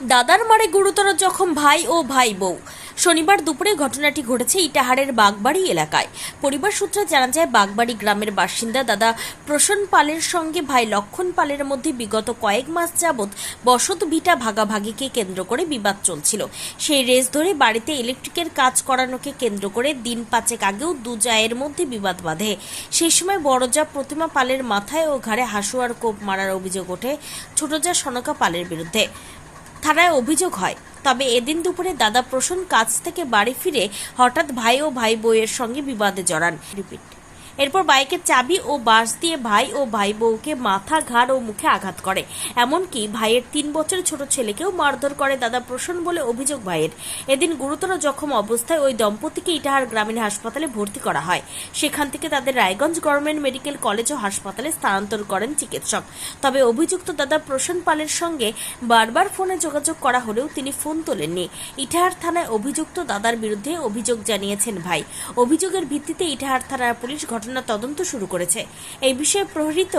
দাদার মারে গুরুতর জখম ভাই ও ভাই বউ। শনিবার দুপুরে ঘটনাটি ঘটেছে ইটাহারের বাগবাড়ি এলাকায়। পরিবার সূত্রে জানা যায়, বাগবাড়ি গ্রামের বাসিন্দা দাদা প্রসন্ন পালের সঙ্গে ভাই লক্ষণ পালের মধ্যে বিগত কয়েক মাস যাবৎ বসত ভিটা ভাগাভাগিকে কেন্দ্র করে বিবাদ চলছিল। সেই রেস ধরে বাড়িতে ইলেকট্রিকের কাজ করানোকে কেন্দ্র করে দিন পাঁচেক আগেও দু জায়ের মধ্যে বিবাদ বাঁধে। সেই সময় বড় যা প্রতিমা পালের মাথায় ও ঘাড়ে হাসুয়ার কোপ মারার অভিযোগ ওঠে ছোট যা সনকা পালের বিরুদ্ধে। থানায় অভিযোগ হয়। তবে এদিন দুপুরে দাদা প্রসন্ন কাজ থেকে বাড়ি ফিরে হঠাৎ ভাই ও ভাই বইয়ের সঙ্গে বিবাদে জড়ান। রিপিট। এরপর বাইকের চাবি ও বাঁশ দিয়ে ভাই ও ভাই বউকে মাথা ঘাড় ও মুখে আঘাত করে। এমনকি ভাইয়ের তিন বছরের ছোট ছেলেকেও মারধর করে দাদা প্রসন্ন বলে অভিযোগ ভাইয়ের। এদিন গুরুতর জখম অবস্থায় ওই দম্পতিকে ইটাহার গ্রামীণ হাসপাতালে ভর্তি করা হয়। সেখান থেকে তাদের রায়গঞ্জ গভর্নমেন্ট মেডিকেল কলেজ ও হাসপাতালে স্থানান্তর করেন চিকিৎসক। তবে অভিযুক্ত দাদা প্রসন্ন পালের সঙ্গে বারবার ফোনে যোগাযোগ করা হলেও তিনি ফোন তোলেননি। ইটাহার থানায় অভিযুক্ত দাদার বিরুদ্ধে অভিযোগ জানিয়েছেন ভাই। অভিযোগের ভিত্তিতে ইটাহার থানার পুলিশ ঘটনা তদন্ত শুরু করেছে। এই বিষয়ে প্রহৃত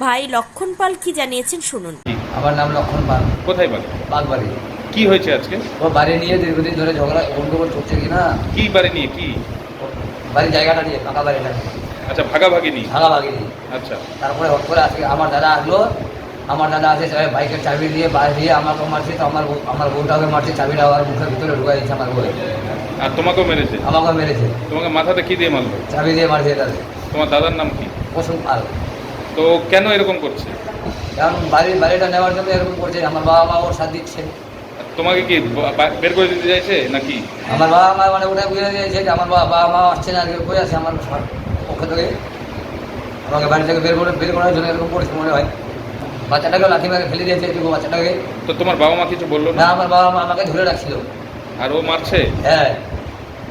ভাই লক্ষণ পাল কি জানিয়েছেন শুনুন। আমার নাম লক্ষণ পাল। কোথায় বাড়ি? বাগবাড়ি। কি হয়েছে আজকে? ও বাড়ি নিয়ে দীর্ঘদিন ধরে ঝগড়া গন্ডগোল করছে কি না? কি বাড়ি নিয়ে কি? বাড়ির জায়গাটা নিয়ে ফাঁকা বাড়িটা আচ্ছা ভাগাভাগি নিয়ে? ভাঙা ভাগি নিয়ে। আচ্ছা। তারপরে হট করে আজকে আমার দাদা আসলো। আমার দাদা আছে সবাই বাইকের চাবি দিয়ে বাইরে দিয়ে আমাকে মারছে তো আমার আমার বউটাকে মারছে চাবিটা আমার মুখের ভিতরে ঢুকাই দিচ্ছে আমার বউ আর তোমাকেও মেরেছে? আমাকে মেরেছে। তোমাকে মাথাতে কি দিয়ে মারলো? চাবি দিয়ে মারছে এটাতে তোমার দাদার নাম কি? পশু পাল তো কেন এরকম করছে? কারণ বাড়ির বাড়িটা নেওয়ার জন্য এরকম করছে। আমার বাবা মা ওর সাথ দিচ্ছে। তোমাকে কি বের করে দিতে চাইছে নাকি? আমার বাবা মা মানে ওটা বুঝে দিয়েছে যে আমার বাবা বাবা মা আসছে না আজকে কই আছে আমার পক্ষ থেকে। আমাকে বাড়ি থেকে বের করে বের করার জন্য এরকম করেছে মনে হয়। বাচ্চাটাকে লাঠি মেরে ফেলে দিয়েছে এটুকু বাচ্চাটাকে। তো তোমার বাবা মা কিছু বলল না আমার বাবা মা আমাকে ধরে রাখছিল। আর ও মারছে? হ্যাঁ।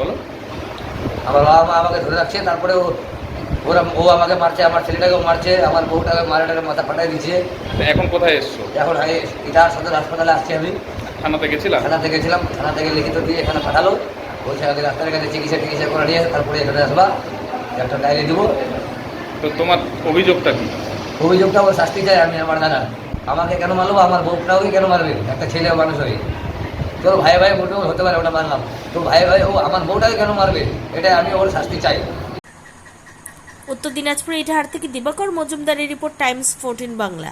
বলো। আমার বাবা মা আমাকে ধরে রাখছে তারপরে ও ওরা ও আমাকে মারছে আমার ছেলেটাকেও মারছে আমার বউটাকে মারাটাকে মাথা ফাটাই দিচ্ছে এখন কোথায় এসছো? এখন ইটার সদর হাসপাতালে আসছি আমি। থানাতে গেছিলাম থানা থেকে গেছিলাম থানা থেকে লিখিত দিয়ে এখানে পাঠালো। বলছে আগে ডাক্তারের কাছে চিকিৎসা টিকিৎসা করে নিয়ে তারপরে এখানে আসবা। একটা ডায়েরি দেবো। তো তোমার অভিযোগটা কি? অভিযোগটা ও শাস্তি চাই আমি আমার দাদা আমাকে কেন মারলো? বা আমার বউটাকে কেন মারবে? একটা ছেলে মানুষ হয়ে। তোর ভাই ভাই বলতেও হতে পারে, ওটা মানলাম। তো ভাই ভাই, ও আমার বউটাকে কেন মারবে? এটা আমি ওর শাস্তি চাই। উত্তর দিনাজপুর ইটাহার থেকে দিবাকর মজুমদারের রিপোর্ট, টাইমস, ফোরটিন বাংলা।